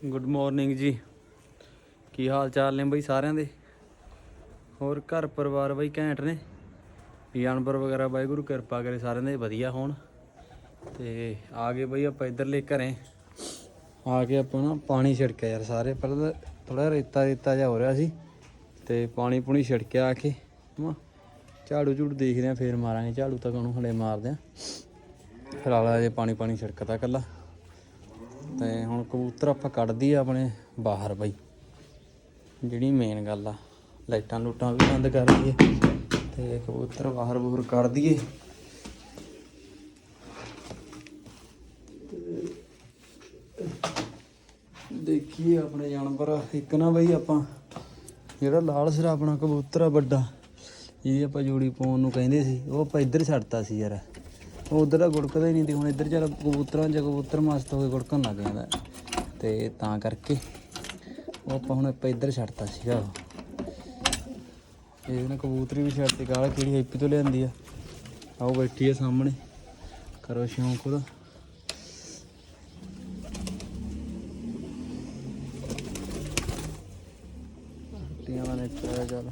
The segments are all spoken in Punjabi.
ਗੁੱਡ ਮਾਰਨਿੰਗ ਜੀ। ਕੀ ਹਾਲ ਚਾਲ ਨੇ ਬਈ ਸਾਰਿਆਂ ਦੇ? ਹੋਰ ਘਰ ਪਰਿਵਾਰ ਬਈ ਘੈਂਟ ਨੇ? ਜਾਨਵਰ ਵਗੈਰਾ ਵਾਹਿਗੁਰੂ ਕਿਰਪਾ ਕਰੇ ਸਾਰਿਆਂ ਦੇ, ਵਧੀਆ ਹੋਣ। ਤੇ ਆ ਗਏ ਬਈ ਆਪਾਂ ਇੱਧਰਲੇ ਘਰੇ। ਆ ਕੇ ਆਪਾਂ ਨਾ ਪਾਣੀ ਛਿੜਕਿਆ ਯਾਰ ਸਾਰੇ। ਪਹਿਲਾਂ ਥੋੜਾ ਰੇਤਾ ਰੇਤਾ ਜਿਹਾ ਹੋ ਰਿਹਾ ਸੀ ਤੇ ਪਾਣੀ ਪੁਣੀ ਛਿੜਕਿਆ ਆ ਕੇ। ਝਾੜੂ ਝੂੜੂ ਦੇਖਦੇ ਆ ਫੇਰ ਮਾਰਾਂਗੇ। ਝਾੜੂ ਤਾਂ ਉਹਨੂੰ ਹਲੇ ਮਾਰਦੇ ਆ ਆਲਾ ਜੇ ਪਾਣੀ ਪਾਣੀ ਛਿੜਕਦਾ ਕੱਲਾ ਤੇ ਹੁਣ ਕਬੂਤਰ ਆਪਾਂ ਕੱਢਦੀ ਆ ਆਪਣੇ ਬਾਹਰ ਬਈ। ਜਿਹੜੀ ਮੇਨ ਗੱਲ ਆ, ਲਾਈਟਾਂ ਲੂਟਾਂ ਵੀ ਬੰਦ ਕਰ ਦਈਏ ਤੇ ਕਬੂਤਰ ਬਾਹਰ ਬੂਹਰ ਕੱਢ ਦਈਏ। ਦੇਖੀਏ ਆਪਣੇ ਜਾਨਵਰ, ਇੱਕ ਨਾ ਬਈ ਆਪਾਂ, ਜਿਹੜਾ ਲਾਲ ਸਿਰਾ ਆਪਣਾ ਕਬੂਤਰ ਆ ਵੱਡਾ ਇਹ ਆਪਾਂ ਜੋੜੀ ਪਾਉਣ ਨੂੰ ਕਹਿੰਦੇ ਸੀ, ਉਹ ਆਪਾਂ ਇੱਧਰ ਛੱਡਤਾ ਸੀ ਯਾਰ। ਉਹ ਉਧਰ ਦਾ ਗੁੜਕਦਾ ਹੀ ਨਹੀਂ ਤੇ ਹੁਣ ਇੱਧਰ ਚੱਲ ਕਬੂਤਰਾਂ 'ਚ ਕਬੂਤਰ ਮਸਤ ਹੋ ਕੇ ਗੁੜਕਣ ਲੱਗ ਜਾਂਦਾ। ਤੇ ਤਾਂ ਕਰਕੇ ਉਹ ਆਪਾਂ ਹੁਣ ਆਪਾਂ ਇੱਧਰ ਛੱਡਤਾ ਸੀਗਾ ਇਹਦੇ ਨਾਲ ਕਬੂਤਰੀ ਵੀ ਛੱਡਤੀ ਕਾਲਾ ਕਿਹੜੀ ਹੈਪੀ ਤੋਂ ਲਿਆਂਦੀ ਆ। ਆਓ ਬੈਠੀ ਆ ਸਾਹਮਣੇ। ਕਰੋ ਸ਼ੌਂਕ ਉਹਦਾ। ਟੀਆਂ ਦਾ ਨੇ ਚਾਹ ਚੱਲ।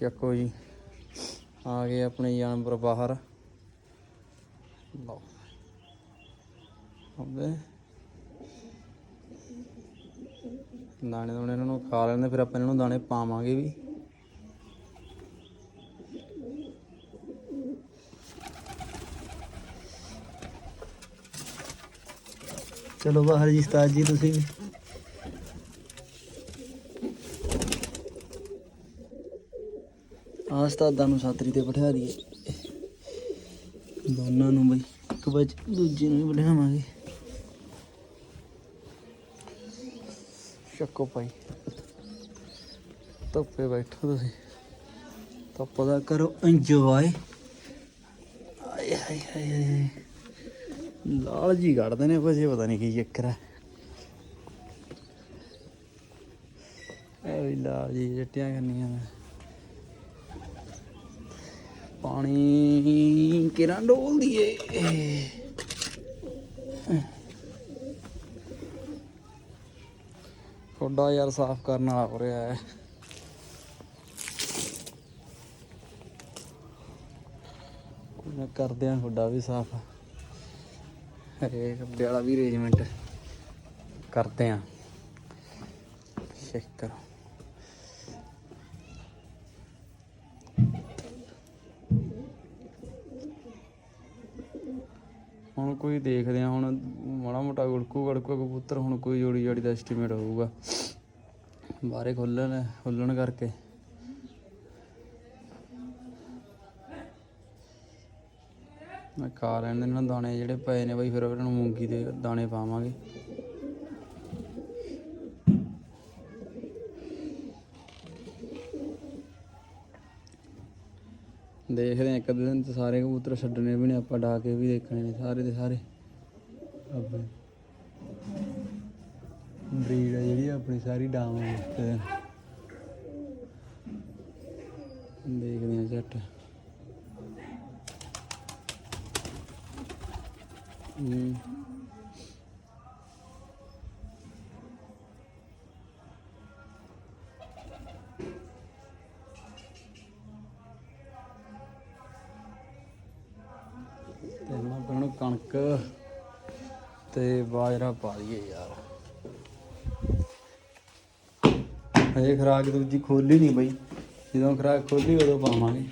ਚੱਕੋ ਜੀ। ਆ ਗਏ ਆਪਣੇ ਜਾਨਵਰ ਬਾਹਰ ਲਓ ਹੁੰਦੇ ਦਾਣੇ ਦੋਣੇ ਇਹਨਾਂ ਨੂੰ ਖਾ ਲੈਂਦੇ, ਫਿਰ ਆਪਾਂ ਇਹਨਾਂ ਨੂੰ ਦਾਣੇ ਪਾਵਾਂਗੇ ਵੀ। ਚਲੋ ਬਾਹਰ ਜੀ, ਉਸਤਾਦ ਜੀ, ਤੁਸੀਂ ਵੀ। ਆਹ ਉਸਤਾਦਾਂ ਨੂੰ ਸਾਤਰੀ ਤੇ ਬਿਠਾ ਦਈਏ। ਦੋਨਾਂ ਨੂੰ ਬਈ, ਇੱਕ ਬੱਚ ਦੂਜੇ ਨੂੰ ਵੀ ਬਿਠਾਵਾਂਗੇ। ਸ਼ੱਕੋ ਭਾਈ। ਧੁੱਪੇ ਬੈਠੋ ਤੁਸੀਂ। ਧੁੱਪ ਦਾ ਕਰੋ ਇੰਜੋਏ ਆਏ ਹਾਏ ਹਾਏ ਲਾਲ ਜੀ ਕੱਢਦੇ ਨੇ ਕੁਝ ਪਤਾ ਨਹੀਂ ਕੀ ਚੱਕਰ ਹੈ ਐ ਵੀ ਲਾਲ ਜੀ ਜੱਟੀਆਂ ਕਰਨੀਆਂ ਨੇ। ਪਾਣੀ ਕਿਰਾਂ ਡੋਲ ਦੀਏ ਥੋੜਾ ਯਾਰ ਸਾਫ਼ ਕਰਨ ਵਾਲਾ ਹੋ ਰਿਹਾ ਹੈ। ਕੋਈ ਨਾ ਕਰਦੇ ਆ ਤੁਹਾਡਾ ਵੀ ਸਾਫ਼। ਹਰੇ ਕੱਪੜੇ ਵਾਲਾ ਵੀ ਅਰੇਂਜਮੈਂਟ ਕਰਦੇ ਆ। ਚੈੱਕ ਕਰੋ। ਹੁਣ ਕੋਈ ਦੇਖਦੇ ਆ, ਹੁਣ ਮਾੜਾ ਮੋਟਾ ਗੁੜਕੂ ਗੜਕੂ ਕਬੂਤਰ, ਹੁਣ ਕੋਈ ਜੋੜੀ ਜੋੜੀ ਦਾ ਐਸਟੀਮੇਟ ਹੋਊਗਾ। ਬਾਹਰੇ ਖੁੱਲਣ ਖੁੱਲਣ ਕਰਕੇ। ਮੈਂ ਖਾ ਲੈਣ ਇਹਨਾਂ ਦਾਣੇ ਜਿਹੜੇ ਪਏ ਨੇ ਬਈ, ਫਿਰ ਉਹਨਾਂ ਨੂੰ ਮੂੰਗੀ ਦੇ ਦਾਣੇ ਪਾਵਾਂਗੇ। ਦੇਖਦੇ ਆ ਇੱਕ ਅੱਧੇ ਦਿਨ ਤੇ ਸਾਰੇ ਕਬੂਤਰ ਛੱਡਣੇ ਵੀ ਨੇ, ਆਪਾਂ ਡਾ ਕੇ ਵੀ ਦੇਖਣੇ ਨੇ, ਸਾਰੇ ਦੇ ਸਾਰੇ। ਆਪੇ। ਬਰੀਡ ਆ ਜਿਹੜੀ ਆਪਣੀ ਸਾਰੀ ਡਾਵਾਂਗੇ ਇੱਕ ਦੇਖਦੇ ਆ ਝੱਟ। ਹੂੰ। ਤੇ ਮੈਂ ਕਣਕ ਤੇ ਬਾਜਰਾ ਪਾ ਦਈਏ ਯਾਰ। ਹਜੇ ਖਰਾਕ ਦੂਜੀ ਖੋਲੀ ਨਹੀਂ ਬਈ। ਜਦੋਂ ਖਰਾਕ ਖੋਲੀ, ਉਦੋਂ ਪਾਵਾਂਗੇ।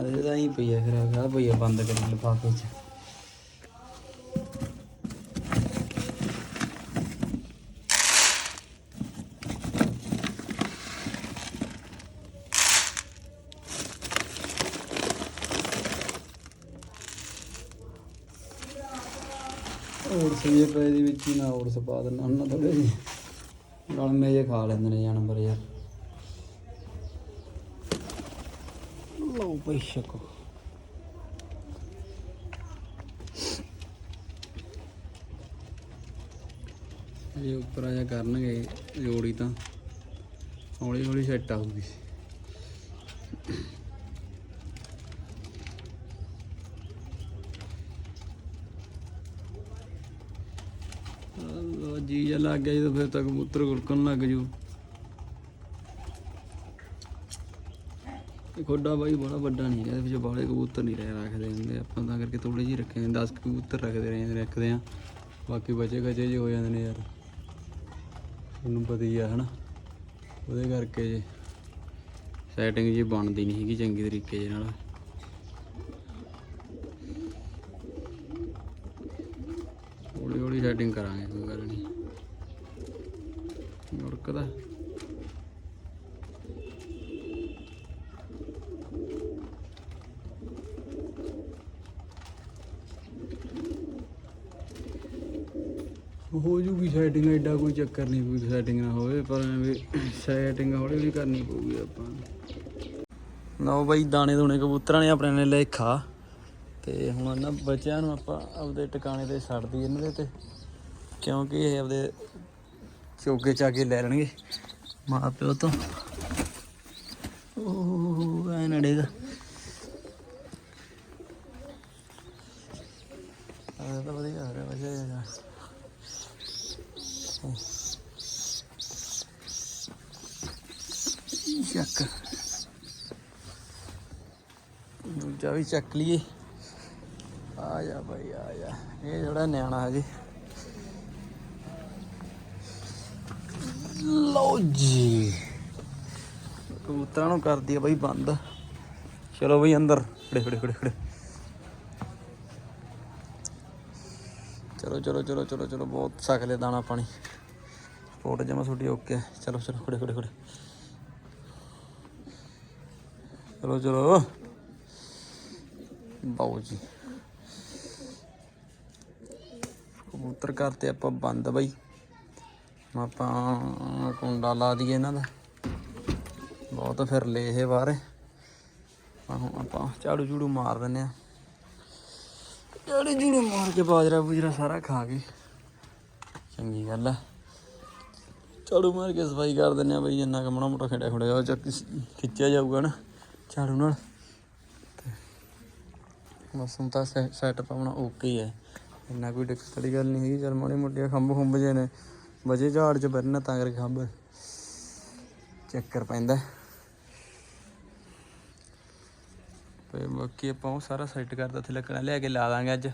ਅਰੇ ਤਾਂ ਹੀ ਪਈ ਆ ਖਰਾਕ ਆ ਪਈ ਆ ਬੰਦ ਕਰ ਲਿਫਾਫੇ ਚ। ਹੋਰ ਸਹੀ ਪਏ ਦੇ ਵਿੱਚ ਹੀ ਨਾ ਹੋਰ ਸਪਾ ਦੇਣਾ ਉਹਨਾਂ ਥੋੜੇ ਜਿਹੇ ਨਾਲ ਮੇਜੇ ਖਾ ਲੈਂਦੇ ਨੇ ਜਾਨਵਰ ਯਾਰ। ਲਓ ਪਈ ਸ਼ਕੋ। ਇਹ ਉੱਪਰ ਆ ਜਾ ਕਰਨਗੇ ਜੋੜੀ ਤਾਂ। ਹੌਲੀ ਹੌਲੀ ਸੈੱਟ ਆਊਗੀ ਲਓ ਉਹ ਜੀ ਜਾਂ ਲੱਗ ਗਿਆ ਜਦੋਂ ਫਿਰ ਤਾਂ ਕਬੂਤਰ ਗੁਲਕਣ ਲੱਗ ਜੂ। ਇਹ ਖੋਡਾ ਬਾਈ ਬੜਾ ਵੱਡਾ ਨਹੀਂ ਹੈ, ਇਹਦੇ ਵਿੱਚ ਬਾਲੇ ਕਬੂਤਰ ਨਹੀਂ ਰਹਿ ਰੱਖਦੇ ਹੁੰਦੇ। ਆਪਾਂ ਤਾਂ ਕਰਕੇ ਥੋੜੇ ਜਿਹੇ ਰੱਖੇ ਨੇ 10 ਕਬੂਤਰ ਰੱਖਦੇ ਰਹੇ ਰੱਖਦੇ ਆ ਬਾਕੀ ਬਚੇ ਖਚੇ ਜਿਹੇ ਹੋ ਜਾਂਦੇ ਨੇ ਯਾਰ। ਤੁਹਾਨੂੰ ਪਤਾ ਹੀ ਆ, ਹਨਾ? ਉਹਦੇ ਕਰਕੇ ਜੇ ਸੈਟਿੰਗ ਜੀ ਬਣਦੀ ਨਹੀਂ ਹੈਗੀ ਚੰਗੀ ਤਰੀਕੇ ਦੇ ਨਾਲ। ਹੌਲੀ ਹੌਲੀ ਸੈਟਿੰਗ ਕਰਾਂਗੇ, ਕੋਈ ਗੱਲ ਨਹੀਂ। ਮੁਰਕਦਾ ਹੋ ਜੂਗੀ ਸੈਟਿੰਗ ਐਡਾ ਕੋਈ ਚੱਕਰ ਨਹੀਂ ਕੋਈ ਸੈਟਿੰਗ ਨਾ ਹੋਵੇ ਪਰ ਐਵੇਂ ਸੈਟਿੰਗ ਹੌਲੀ ਹੌਲੀ ਕਰਨੀ ਪਊਗੀ ਆਪਾਂ ਨੂੰ। ਲਓ ਬਈ ਦਾਣੇ ਦੂਣੇ ਕਬੂਤਰਾਂ ਨੇ ਆਪਣੇ ਨੇ ਲੈ ਖਾ ਤੇ ਹੁਣ ਇਹਨਾਂ ਬੱਚਿਆਂ ਨੂੰ ਆਪਾਂ ਆਪਦੇ ਟਿਕਾਣੇ ਤੇ ਛੱਡ ਦਈਏ ਇਹਨਾਂ ਦੇ ਤੇ ਕਿਉਂਕਿ ਇਹ ਆਪਦੇ ਚੋਗੇ ਚਾਗੇ ਲੈ ਲੈਣਗੇ ਮਾਂ ਪਿਓ ਤੋਂ। ਉਹ ਐ ਨੜੇਗਾ ਆ ਤਾਂ ਵਧੀਆ ਹੋ ਰਿਹਾ ਵਜੇ ਚੱਕ। ਦੂਜਾ ਵੀ ਚੱਕ ਲਈਏ। ਆ ਜਾ ਭਾਈ ਆ ਜਾ। ਇਹ ਥੋੜਾ ਨਿਆਣਾ ਹਜੇ। ਲਓ ਜੀ। ਕਬੂਤਰਾਂ ਨੂੰ ਕਰਦੀ ਆ ਬਈ ਬੰਦ। ਚਲੋ ਬਈ ਅੰਦਰ। ਖੜੇ ਖੜੇ ਖੜੇ ਖੜੇ। ਚਲੋ ਚਲੋ ਚਲੋ ਚਲੋ ਚਲੋ, ਬਹੁਤ ਸਕ ਲਿਆ ਦਾਣਾ ਪਾਣੀ। ਸਪੋਰਟ ਜਮਾ ਤੁਹਾਡੀ ਓਕੇ ਚਲੋ ਚਲੋ, ਖੜੇ ਖੜੇ ਖੜੇ। ਚਲੋ ਚਲੋ। ਬਾਉ ਜੀ। ਕਬੂਤਰ ਕਰਤੇ ਆਪਾਂ ਬੰਦ ਬਾਈ। ਆਪਾਂ ਕੁੰਡਾ ਲਾ ਦਈਏ ਇਹਨਾਂ ਦਾ। ਬਹੁਤ ਫਿਰ ਲੈ ਇਹ ਬਾਹਰ ਆਪਾਂ ਝਾੜੂ ਝੂੜੂ ਮਾਰ ਦਿੰਨੇ ਆ ਝਾੜੂ ਝੂੜੂ ਮਾਰ ਕੇ ਬਾਜਰਾ ਬੂਜਰਾ ਸਾਰਾ ਖਾ ਗਏ ਚੰਗੀ ਗੱਲ ਆ। ਝਾੜੂ ਮਾਰ ਕੇ ਸਫ਼ਾਈ ਕਰ ਦਿੰਨੇ ਆ ਬਈ, ਜਿੰਨਾ ਕੁ ਮੋਟਾ ਖੇਡਿਆ ਖੁੜਿਆ ਉਹ ਚੱਕ ਖਿੱਚਿਆ ਜਾਊਗਾ ਨਾ ਝਾੜੂ ਨਾਲ। ਤੇ ਬਸ ਹੁਣ ਤਾਂ ਸੈਟਅਪ ਆਪਣਾ ਓਕੇ ਹੈ ਇੰਨਾ ਕੋਈ ਦਿੱਕਤ ਵਾਲੀ ਗੱਲ ਨਹੀਂ ਹੈਗੀ। ਚਲ ਮਾੜੀ ਮੋਟੇ ਖੰਭ ਖੁੰਭ ਜੇ ਨੇ। ਵਜੇ ਝਾੜ ਚ ਬੈਠਣਾ ਤਾਂ ਕਰਕੇ ਖੰਭ ਚੱਕਰ ਪੈਂਦਾ। ਤੇ ਬਾਕੀ ਆਪਾਂ ਉਹ ਸਾਰਾ ਸੈੱਟ ਕਰਦਾ ਤੇ ਲੱਕੜਾਂ ਲਿਆ ਕੇ ਲਾ ਦਾਂਗੇ ਅੱਜ।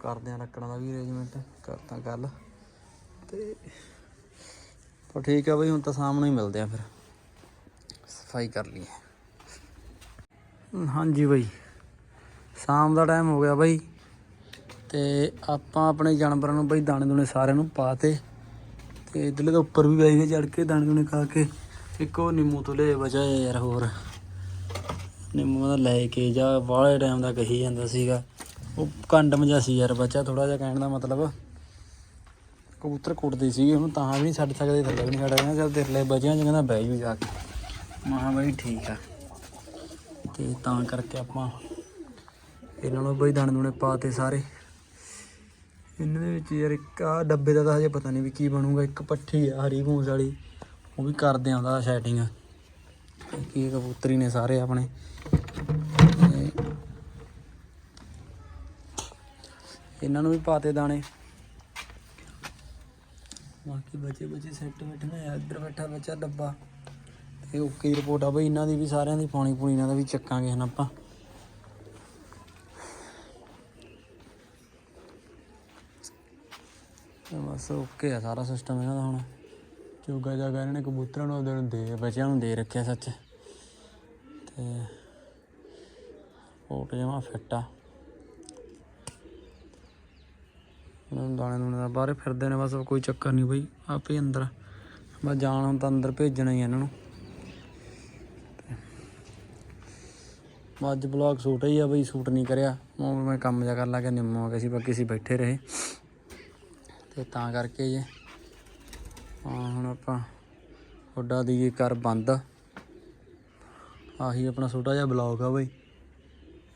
ਕਰਦੇ ਆ ਲੱਕੜਾਂ ਦਾ ਵੀ ਅਰੇਂਜਮੈਂਟ ਕਰਤਾ ਗੱਲ ਤੇ ਪਰ ਠੀਕ ਆ ਬਈ, ਹੁਣ ਤਾਂ ਸਾਹਮਣੇ ਹੀ ਮਿਲਦੇ ਆ ਫਿਰ। ਸਫ਼ਾਈ ਕਰ ਲਈਏ। ਹਾਂਜੀ ਬਈ, ਸ਼ਾਮ ਦਾ ਟਾਈਮ ਹੋ ਗਿਆ ਬਈ। ਤੇ ਆਪਾਂ ਆਪਣੇ ਜਾਨਵਰਾਂ ਨੂੰ ਬਈ ਦਾਣੇ ਦੁਣੇ ਸਾਰਿਆਂ ਨੂੰ ਪਾਤੇ ਤੇ ਇਧਰਲੇ ਤੋਂ ਉੱਪਰ ਵੀ ਬੈ ਗਏ ਚੜ ਕੇ ਦਾਣੇ ਦੁਣੇ ਖਾ ਕੇ, ਇੱਕ ਉਹ ਨਿੰਮੂ ਤੋਂ ਲੈ ਬਚਾ ਯਾਰ ਹੋਰ। ਨਿੰਮੂ ਦਾ ਲੈ ਕੇ ਜਾ ਵਾਲੇ ਟਾਈਮ ਦਾ ਕਹੀ ਜਾਂਦਾ ਸੀਗਾ। ਉਹ ਕੰਡ ਮਜ਼ਾ ਸੀ ਯਾਰ ਬੱਚਾ ਥੋੜਾ ਜਿਹਾ ਕਹਿਣ ਦਾ ਮਤਲਬ। ਕਬੂਤਰ ਕੁੱਟਦੇ ਸੀਗੇ ਉਹਨੂੰ ਤਾਂ ਵੀ ਨਹੀਂ ਛੱਡ ਸਕਦੇ, ਥੱਲੇ ਵੀ ਨਹੀਂ ਛੱਡ ਸਕਦੇ ਚੱਲ ਤੇਰੇ ਲਈ ਬਚਿਆ, ਜੀ ਕਹਿੰਦਾ ਬਹਿ ਜੂ ਜਾ ਕੇ। ਮਹਾ ਬਈ ਠੀਕ ਆ। ਤੇ ਤਾਂ ਕਰਕੇ ਆਪਾਂ ਇਹਨਾਂ ਨੂੰ ਬਈ ਦਾਣੇ ਦੁਣੇ ਪਾਤੇ ਸਾਰੇ। ਇਹਨਾਂ ਦੇ ਵਿੱਚ ਯਾਰ ਇੱਕ ਆ ਡੱਬੇ ਦਾ ਤਾਂ ਹਜੇ ਪਤਾ ਨਹੀਂ ਵੀ ਕੀ ਬਣੂਗਾ, ਇੱਕ ਪੱਠੀ ਆ, ਹਰੀ ਭੂਸ ਵਾਲੀ, ਉਹ ਵੀ ਕਰਦੇ ਆਉਂਦਾ ਸੈਟਿੰਗ ਕੀ ਕਬੂਤਰੀ ਨੇ ਸਾਰੇ ਆਪਣੇ। ਇਹਨਾਂ ਨੂੰ ਵੀ ਪਾਤੇ ਦਾਣੇ। ਬਾਕੀ ਬਚੇ ਬਚੇ ਸੈੱਟ ਬੈਠੇ ਨੇ ਇੱਧਰ ਬੈਠਾ ਬੱਚਾ ਡੱਬਾ। ਤੇ ਓਕੇ ਰਿਪੋਰਟ ਆ ਬਈ, ਇਹਨਾਂ ਦੀ ਵੀ ਸਾਰਿਆਂ ਦੀ ਪਾਣੀ ਪੂਣੀ ਇਹਨਾਂ ਦਾ ਵੀ ਚੱਕਾਂਗੇ ਹਨ ਆਪਾਂ। ਬਸ ਓਕੇ ਆ ਸਾਰਾ ਸਿਸਟਮ ਇਹਨਾਂ ਦਾ ਹੁਣ। ਚੋਗਾ ਜਾਗਾ ਇਹਨਾਂ ਨੇ ਕਬੂਤਰਾਂ ਨੂੰ ਉਹਦੇ ਨੂੰ ਦੇ, ਬੱਚਿਆਂ ਨੂੰ ਦੇ ਰੱਖਿਆ ਸੱਚ। ਤੇ ਫੋਟ ਜਮਾ ਫਿੱਟ ਆ। ਉਹਨਾਂ ਦਾਣੇ ਦੂਣੇ ਦਾ ਬਾਹਰੇ ਫਿਰਦੇ ਨੇ, ਬਸ ਕੋਈ ਚੱਕਰ ਨਹੀਂ ਬਈ, ਆਪੇ ਅੰਦਰ। ਬਸ ਜਾਣ ਹੁਣ ਤਾਂ ਅੰਦਰ ਭੇਜਣਾ ਹੀ ਆ ਇਹਨਾਂ ਨੂੰ। ਅੱਜ ਬਲੌਗ ਸੂਟ ਹੀ ਆ ਬਈ ਸੂਟ ਨਹੀਂ ਕਰਿਆ। ਉਹ ਮੈਂ ਕੰਮ ਜਾ ਕਰਨ ਲੱਗਾ ਨਿੰਮੋ ਆ ਗਏ ਸੀ ਬਾਕੀ ਅਸੀਂ ਬੈਠੇ ਰਹੇ। ਤੇ ਤਾਂ ਕਰਕੇ ਜੇ। ਹੁਣ ਆਪਾਂ ਉੱਡਾ ਦੀ ਕਰ ਬੰਦ ਆਹੀ ਆਪਣਾ ਛੋਟਾ ਜਿਹਾ ਬਲੌਗ ਆ ਬਈ।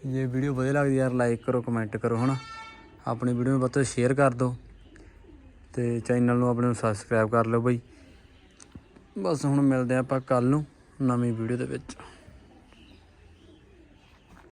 ਜੇ ਵੀਡੀਓ ਵਧੀਆ ਲੱਗਦੀ ਯਾਰ ਲਾਈਕ ਕਰੋ ਕਮੈਂਟ ਕਰੋ, ਹਨਾ। ਆਪਣੀ ਵੀਡੀਓ ਨੂੰ ਵੱਧ ਤੋਂ ਸ਼ੇਅਰ ਕਰ ਦਿਓ। ਤੇ ਚੈਨਲ ਨੂੰ ਆਪਣੇ ਨੂੰ ਸਬਸਕ੍ਰਾਈਬ ਕਰ ਲਓ ਬਈ। ਬਸ ਹੁਣ ਮਿਲਦੇ ਹਾਂ ਆਪਾਂ ਕੱਲ ਨੂੰ ਨਵੀਂ ਵੀਡੀਓ ਦੇ ਵਿੱਚ।